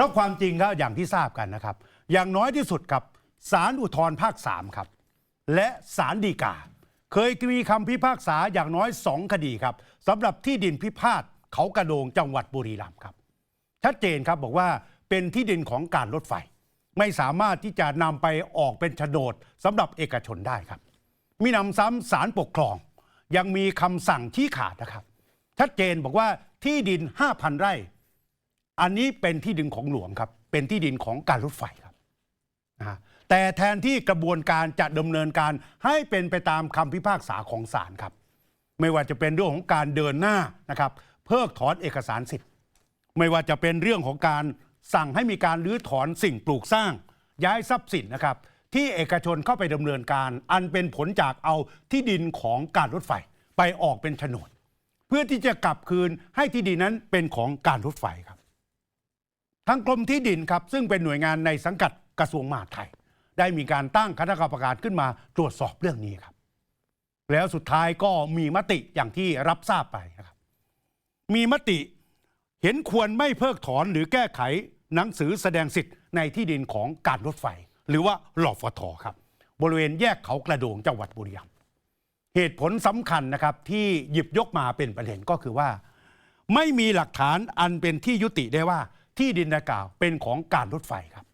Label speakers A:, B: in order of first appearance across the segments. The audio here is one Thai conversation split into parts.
A: ราะความจริงก็อย่างที่ทราบกันนะครับ อย่างน้อยที่สุดครับศาลอุทธรภาค 3 ครับ และศาลฎีกา เคยมีคำพิพากษาอย่างน้อย 2 คดีครับสำหรับที่ดินพิพาทเขากระโดงจังหวัดบุรีรัมย์ครับ ชัดเจนครับบอกว่าเป็นที่ดินของการรถไฟ ไม่สามารถที่จะนำไปออกเป็นโฉนดสำหรับเอกชนได้ครับ มีนำซ้ำศาลปกครอง ยังมีคำสั่งชี้ขาดนะครับ ชัดเจนบอกว่าที่ดิน 5,000 ไร่ อันนี้เป็นที่ดินของหลวงครับ เป็นที่ดินของการรถไฟครับนะแต่แทนที่กระบวนการจะดำเนินการให้เป็นไปตามคำพิพากษาของศาลครับ ไม่ว่าจะเป็นเรื่องของการเดินหน้านะครับเพิกถอนเอกสารสิทธิ์ ไม่ว่าจะเป็นเรื่องของการสั่งให้มีการรื้อถอนสิ่งปลูกสร้าง ย้ายทรัพย์สินนะครับ ที่เอกชนเข้าไปดำเนินการ อันเป็นผลจากเอาที่ดินของการรถไฟไปออกเป็นโฉนด เพื่อที่จะกลับคืนให้ที่ดินนั้นเป็นของการรถไฟครับ ทางกรมที่ดินครับซึ่งเป็นหน่วยงานในสังกัดกระทรวงมหาดไทย ได้มีการตั้งคณะกรรมการขึ้นมาตรวจสอบเรื่องนี้ครับ แล้วสุดท้ายก็มีมติอย่างที่รับทราบไปนะครับ มีมติเห็นควรไม่เพิกถอนหรือแก้ไขหนังสือแสดงสิทธิ์ในที่ดินของการรถไฟ หรือว่าหลอฟทครับ บริเวณแยกเขากระโดงจังหวัดบุรีรัมย์เหตุผลสำคัญนะครับที่หยิบยกมาเป็นประเด็นก็คือว่า ไม่มีหลักฐานอันเป็นที่ยุติได้ว่า ที่ดินดังกล่าวเป็นของการรถไฟครับ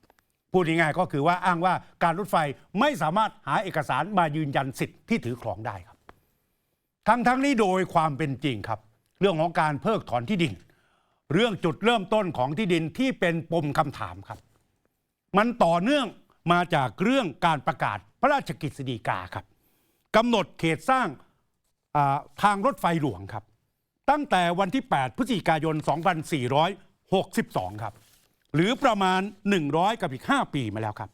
A: พูดง่ายๆก็คือว่าอ้างว่าการรถไฟไม่สามารถหาเอกสารมายืนยันสิทธิ์ที่ถือครองได้ครับทั้งทั้งนี้โดยความเป็นจริงครับ เรื่องของการเพิกถอนที่ดิน เรื่องจุดเริ่มต้นของที่ดินที่เป็นปมคำถามครับ มันต่อเนื่องมาจากเรื่องการประกาศพระราชกฤษฎีกาครับกำหนดเขตสร้างทางรถไฟหลวงครับ ตั้งแต่วันที่ 8 พฤศจิกายน 62 ครับ หรือประมาณ 100 กับอีก 5 ปีมาแล้วครับ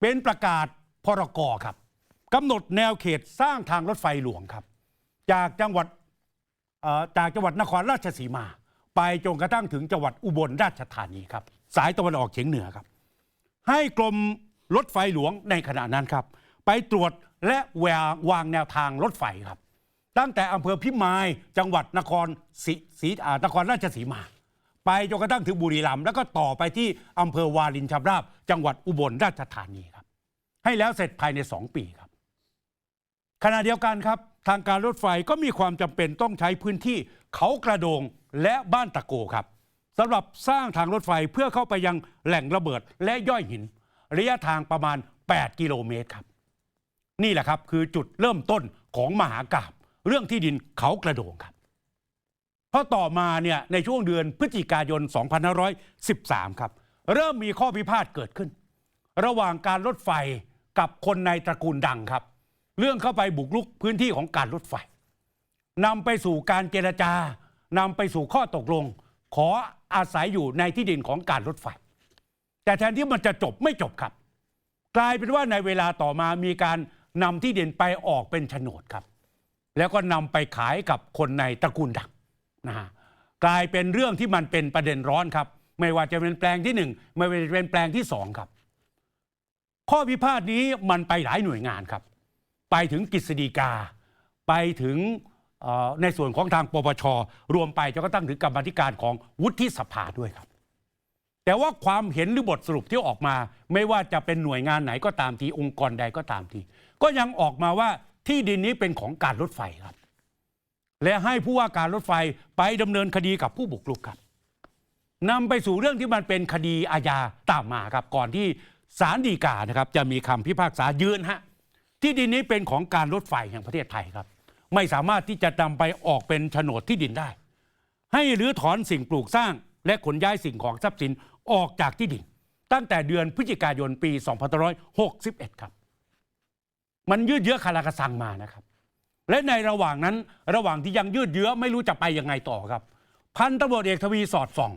A: เป็นประกาศพรกครับกำหนดแนวเขตสร้างทางรถไฟหลวงครับ จากจังหวัดจากจังหวัดนครราชสีมา ไปจนกระทั่งถึงจังหวัดอุบลราชธานีครับ สายตะวันออกเฉียงเหนือครับ ให้กรมรถไฟหลวงในขณะนั้นครับ ไปตรวจและแวางวางแนวทางรถไฟครับ ตั้งแต่อำเภอพิมายจังหวัดนครศรีนครราชสีมา ไปจนกระทั่งถึงบุรีรัมย์แล้วก็ต่อไปที่อำเภอวารินชำราบ จังหวัดอุบลราชธานีครับ ให้แล้วเสร็จภายใน 2 ปีครับ ขณะเดียวกันครับ ทางการรถไฟก็มีความจำเป็นต้องใช้พื้นที่เขากระโดงและบ้านตะโกครับสำหรับสร้างทางรถไฟเพื่อเข้าไปยังแหล่งระเบิดและย่อยหิน ระยะทางประมาณ 8 กิโลเมตรครับ นี่แหละครับคือจุดเริ่มต้นของมหากราบเรื่องที่ดินเขากระโดงครับ เพราะต่อมาเนี่ยในช่วงเดือนพฤศจิกายน 2513 ครับ เริ่มมีข้อพิพาทเกิดขึ้น ระหว่างการรถไฟกับคนในตระกูลดังครับ เรื่องเข้าไปบุกรุกพื้นที่ของการรถไฟนำไปสู่การเจรจานำไปสู่ข้อตกลง ขออาศัยอยู่ในที่ดินของการรถไฟ แต่แทนที่มันจะจบไม่จบครับ กลายเป็นว่าในเวลาต่อมามีการนำที่ดินไปออกเป็นโฉนดครับ แล้วก็นำไปขายกับคนในตระกูลดัง นะฮะกลายเป็นเรื่องที่มันเป็นประเด็นร้อนครับ ไม่ว่าจะเป็นแปลงที่หนึ่งไม่ว่าจะเป็นแปลงที่สองครับ ข้อพิพาทนี้มันไปหลายหน่วยงานครับ ไปถึงกฤษฎีกา ไปถึงในส่วนของทางปปชรวมไปจนกระทั่งถึงกรรมธิการของวุฒิสภาด้วยครับ แต่ว่าความเห็นหรือบทสรุปที่ออกมา ไม่ว่าจะเป็นหน่วยงานไหนก็ตามทีองค์กรใดก็ตามที ก็ยังออกมาว่าที่ดินนี้เป็นของการรถไฟครับ และให้ผู้ว่าการรถไฟไปดำเนินคดีกับผู้บุกรุกครับนำไปสู่เรื่องที่มันเป็นคดีอาญาตามมาครับก่อนที่ศาลฎีกานะครับจะมีคำพิพากษายืนฮะที่ดินนี้เป็นของการรถไฟแห่งประเทศไทยครับ ไม่สามารถที่จะนำไปออกเป็นโฉนดที่ดินได้ ให้รื้อถอนสิ่งปลูกสร้าง และขนย้ายสิ่งของทรัพย์สินออกจากที่ดิน ตั้งแต่เดือนพฤศจิกายนปี 2561 ครับ มันยืดเยื้อคาราคาซังมานะครับ และในระหว่างนั้นระหว่างที่ยังยืดเยื้อไม่รู้จะไปยังไงต่อครับ พันตำรวจเอกทวีสอดส่อง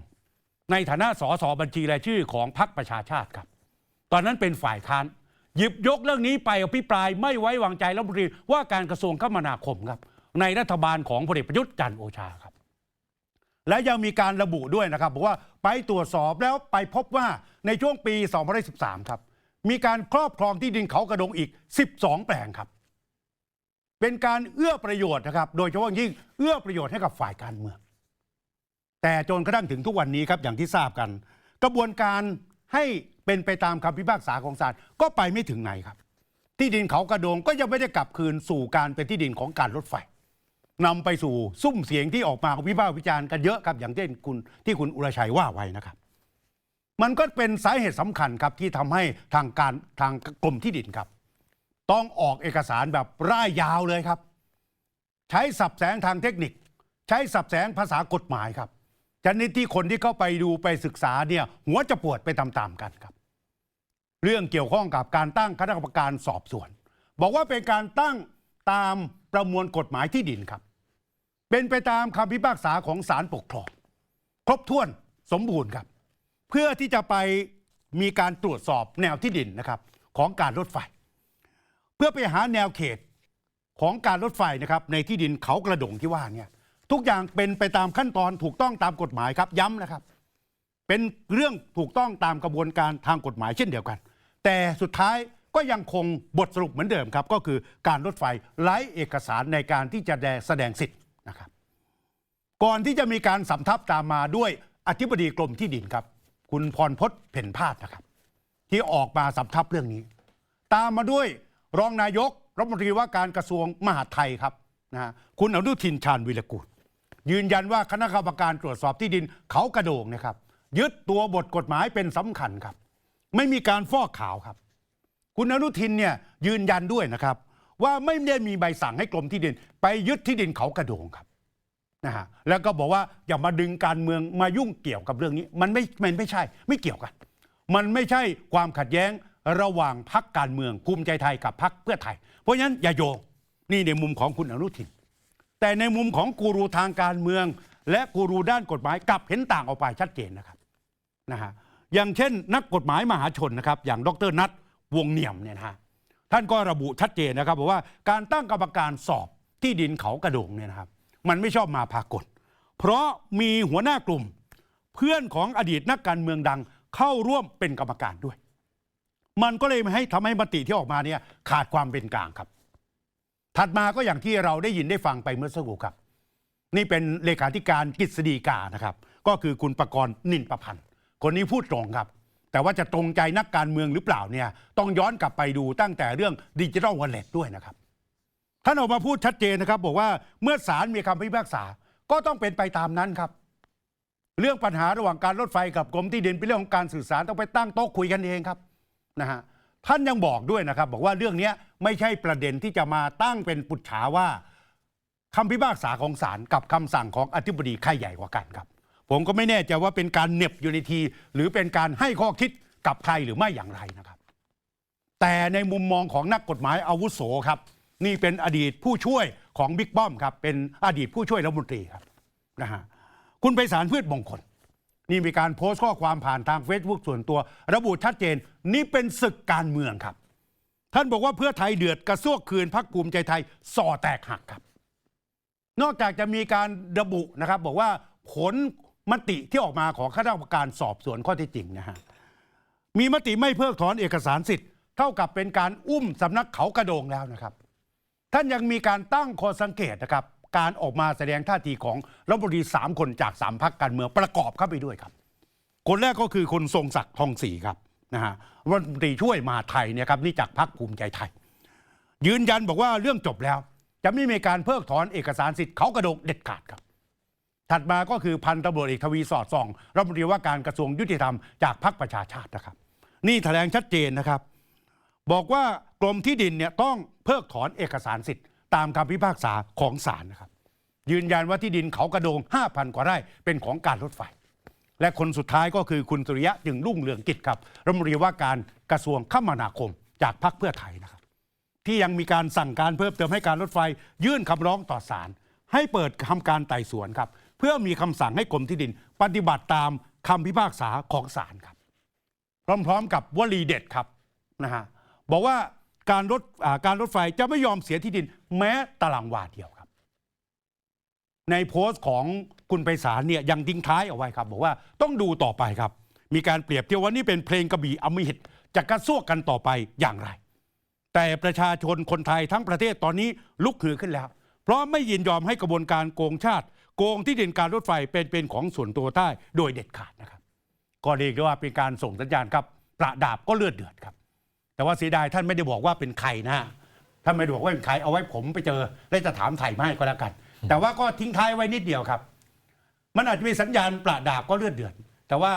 A: ในฐานะสสบัญชีรายชื่อของพรรคประชาชาติครับ ตอนนั้นเป็นฝ่ายค้าน หยิบยกเรื่องนี้ไปอภิปรายไม่ไว้วางใจรัฐมนตรีว่าการกระทรวงคมนาคมครับ ในรัฐบาลของพลเอกประยุทธ์จันทร์โอชาครับ และยังมีการระบุด้วยนะครับบอกว่าไปตรวจสอบแล้วไปพบว่าในช่วงปี 2013 ครับ มีการครอบครองที่ดินเขากระดงอีก 12 แปลงครับ เป็นการเอื้อประโยชน์นะครับ โดยเฉพาะยิ่งเอื้อประโยชน์ให้กับฝ่ายการเมือง แต่จนกระทั่งถึงทุกวันนี้ครับอย่างที่ทราบกัน กระบวนการให้เป็นไปตามคำพิพากษาของศาลก็ไปไม่ถึงไหนครับ ที่ดินเขากระโดงก็ยังไม่ได้กลับคืนสู่การเป็นที่ดินของการรถไฟนำไปสู่ซุ้มเสียงที่ออกมาวิพากษ์วิจารณ์กันเยอะครับอย่างเช่นคุณที่คุณอุรชัยว่าไว้นะครับ มันก็เป็นสาเหตุสำคัญครับที่ทำให้ทางการทางกรมที่ดินครับ ต้องออกเอกสารแบบร่ายยาวเลยครับ ใช้สับแสงทางเทคนิค ใช้สับแสงภาษากฎหมายครับชนิดที่คนที่เข้าไปดูไปศึกษาเนี่ยหัวจะปวดไปตามๆกันครับ เรื่องเกี่ยวข้องกับการตั้งคณะกรรมการสอบสวน บอกว่าเป็นการตั้งตามประมวลกฎหมายที่ดินครับ เป็นไปตามคำพิพากษาของศาลปกครองครบถ้วนสมบูรณ์ครับ เพื่อที่จะไปมีการตรวจสอบแนวที่ดินนะครับ ของการรถไฟ พื่อไปหาแนวเขตของการรถไฟนะครับในที่ดินเขากระดงที่ว่าเนี่ยทุกอย่างเป็นไปตามขั้นตอนถูกต้องตามกฎหมายครับย้ำนะครับ เป็นเรื่องถูกต้องตามกระบวนการทางกฎหมายเช่นเดียวกัน แต่สุดท้ายก็ยังคงบทสรุปเหมือนเดิมครับ ก็คือการรถไฟไร้เอกสารในการที่จะแสดงสิทธิ์นะครับ ก่อนที่จะมีการสำทับตามมาด้วยอธิบดีกรมที่ดินครับ คุณพรพศเพ่นพาดนะครับ ที่ออกมาสำทับเรื่องนี้ ตามมาด้วย รองนายกรัฐมนตรีว่าการกระทรวงมหาดไทยครับนะฮะคุณอนุทินชาญวิรกูลยืนยันว่าคณะกรรมการตรวจสอบที่ดินเขากระโดงนะครับ ยึดตัวบทกฎหมายเป็นสำคัญครับ ไม่มีการฟอกขาวครับ คุณอนุทินเนี่ยยืนยันด้วยนะครับ ว่าไม่ได้มีใบสั่งให้กรมที่ดิน ไปยึดที่ดินเขากระโดงครับนะฮะแล้วก็บอกว่าอย่ามาดึงการเมืองมายุ่งเกี่ยวกับเรื่องนี้ มันไม่มันไม่ใช่ ไม่เกี่ยวกัน มันไม่ใช่ความขัดแย้ง ระหว่างพักการเมืองภูมิใจไทยกับพักเพื่อไทย เพราะฉะนั้นอย่าโยงนี่ในมุมของคุณอนุทิน แต่ในมุมของกูรูทางการเมือง และกูรูด้านกฎหมายกลับเห็นต่างออกไปชัดเจนนะครับนะฮะอย่างเช่น นักกฎหมายมหาชนนะครับ อย่างดรนัทวงเนียมเนี่ยนะฮะท่านก็ระบุชัดเจนนะครับบอกว่าการตั้งกรรมการสอบที่ดินเขากระโดงเนี่ยนะครับ มันไม่ชอบมาพากลเพราะมีหัวหน้ากลุ่ม เพื่อนของอดีตนักการเมืองดังเข้าร่วมเป็นกรรมการด้วย มันก็เลยให้ทำให้มติที่ออกมาเนี่ยขาดความเป็นกลางครับ ถัดมาก็อย่างที่เราได้ยินได้ฟังไปเมื่อสักครู่ครับ นี่เป็นเลขาธิการกฤษฎีกานะครับ ก็คือคุณประกรณ์นินประพันธ์คนนี้พูดตรงครับ แต่ว่าจะตรงใจนักการเมืองหรือเปล่าเนี่ยต้องย้อนกลับไปดูตั้งแต่เรื่องดิจิทัลวอลเล็ตด้วยนะครับท่านออกมาพูดชัดเจนนะครับ บอกว่าเมื่อศาลมีคำพิพากษา ก็ต้องเป็นไปตามนั้นครับ เรื่องปัญหาระหว่างการรถไฟกับกรมที่ดินเป็นเรื่องของการสื่อสารต้องไปตั้งโต๊ะคุยกันเองครับ นะฮะท่านยังบอกด้วยนะครับ บอกว่าเรื่องนี้ไม่ใช่ประเด็นที่จะมาตั้งเป็นปุจฉาว่าคำพิพากษาของศาลกับคำสั่งของอธิบดีใครใหญ่กว่ากันครับ ผมก็ไม่แน่ใจว่าเป็นการเน็บอยู่ในที หรือเป็นการให้ข้อคิดกับใครหรือไม่อย่างไรนะครับ แต่ในมุมมองของนักกฎหมายอาวุโสครับ นี่เป็นอดีตผู้ช่วยของบิ๊กป้อมครับเป็นอดีตผู้ช่วยรัฐมนตรีครับนะฮะคุณไพศาลพืชมงคล นี่มีการโพสต์ข้อความผ่านทาง Facebook ส่วนตัว ระบุชัดเจน นี่เป็นศึกการเมืองครับ ท่านบอกว่าเพื่อไทยเดือดกระซวกคืนพักภูมิใจไทยส่อแตกหักครับ นอกจากจะมีการระบุนะครับ บอกว่าผลมติที่ออกมาของคณะกรรมการสอบสวนข้อเที่จริงนะฮะมีมติไม่เพิกถอนเอกสารสิทธิ์เท่ากับเป็นการอุ้มสำนักเขากระโดงแล้วนะครับ ท่านยังมีการตั้งข้อสังเกตนะครับ การออกมาแสดงท่าทีของรัฐมนตรีสามคนจากสามพักการเมืองประกอบเข้าไปด้วยครับ คนแรกก็คือคนทรงศักดิ์ทองศรีครับนะฮะรัฐมนตรีช่วยมาไทยเนี่ยครับนี่จากพักภูมิใจไทย ยืนยันบอกว่าเรื่องจบแล้ว จะไม่มีการเพิกถอนเอกสารสิทธิ์เขากระโดงเด็ดขาดครับ ถัดมาก็คือพันตำรวจเอกทวีสอดส่องรัฐมนตรีว่าการกระทรวงยุติธรรมจากพรรคประชาชาตินะครับ นี่แถลงชัดเจนนะครับ บอกว่ากรมที่ดินเนี่ยต้องเพิกถอนเอกสารสิทธิ์ ตามคำพิพากษาของศาลนะครับ ยืนยันว่าที่ดินเขากระโดง 5,000 กว่าไร่เป็นของการรถไฟ และคนสุดท้ายก็คือคุณสุริยะจึงรุ่งเรืองกิจครับรัฐมนตรีว่าการกระทรวงคมนาคมจากพรรคเพื่อไทยนะครับ ที่ยังมีการสั่งการเพิ่มเติมให้การรถไฟ ยื่นคำร้องต่อศาลให้เปิดทำการไต่สวนครับ เพื่อมีคำสั่งให้กรมที่ดิน ปฏิบัติตามคำพิพากษาของศาลครับ พร้อมๆ กับวลีเด็ดครับนะฮะบอกว่า การรถการรถไฟจะไม่ยอมเสียที่ดิน แม้ตารางวาเดียวครับ ในโพสต์ของคุณไพศาลเนี่ยยังทิ้งท้ายเอาไว้ครับ บอกว่าต้องดูต่อไปครับ มีการเปรียบเทียบว่านี่เป็นเพลงกระบี่อมหิตจะกระซวกกันต่อไปอย่างไร แต่ประชาชนคนไทยทั้งประเทศตอนนี้ลุกฮือขึ้นแล้ว เพราะไม่ยินยอมให้กระบวนการโกงชาติ โกงที่ดินการรถไฟเป็นเป็นของส่วนตัวได้โดยเด็ดขาดนะครับก็เรียกได้ว่าเป็นการส่งสัญญาณครับประดาบก็เลือดเดือดครับ แต่ว่าเสียดายท่านไม่ได้บอกว่าเป็นใครนะฮะท่านไม่ได้บอกว่าเป็นใครเอาไว้ผมไปเจอแล้วจะถามไถ่ไม่ก็แล้วกัน แต่ว่าก็ทิ้งท้ายไว้นิดเดียวครับ มันอาจจะมีสัญญาณประดาบก็เลือดเดือดแต่ว่า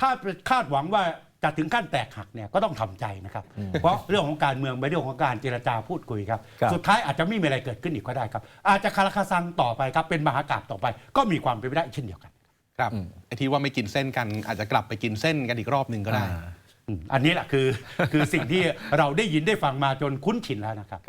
A: ถ้าคาดหวังว่าจะถึงขั้นแตกหักเนี่ยก็ต้องทำใจนะครับ เพราะเรื่องของการเมืองเป็นเรื่องของการเจรจาพูดคุยครับ
B: ครับ
A: สุดท้ายอาจจะไม่มีอะไรเกิดขึ้นอีกก็ได้ครับ อาจจะคาราคาซังต่อไปครับเป็นมหากาบต่อไป ก็มีความเป็นไปได้เช่นเดียวกัน
C: ครับไอ้ที่ว่าไม่กินเส้นกันอาจจะกลับไปกินเส้นกันอีกรอบหนึ่งก็ได้
B: อั
A: นนี้แหละคือ คือสิ่งที่เราได้ยินได้ฟังมาจนคุ้นชินแล้วนะ
B: ครับ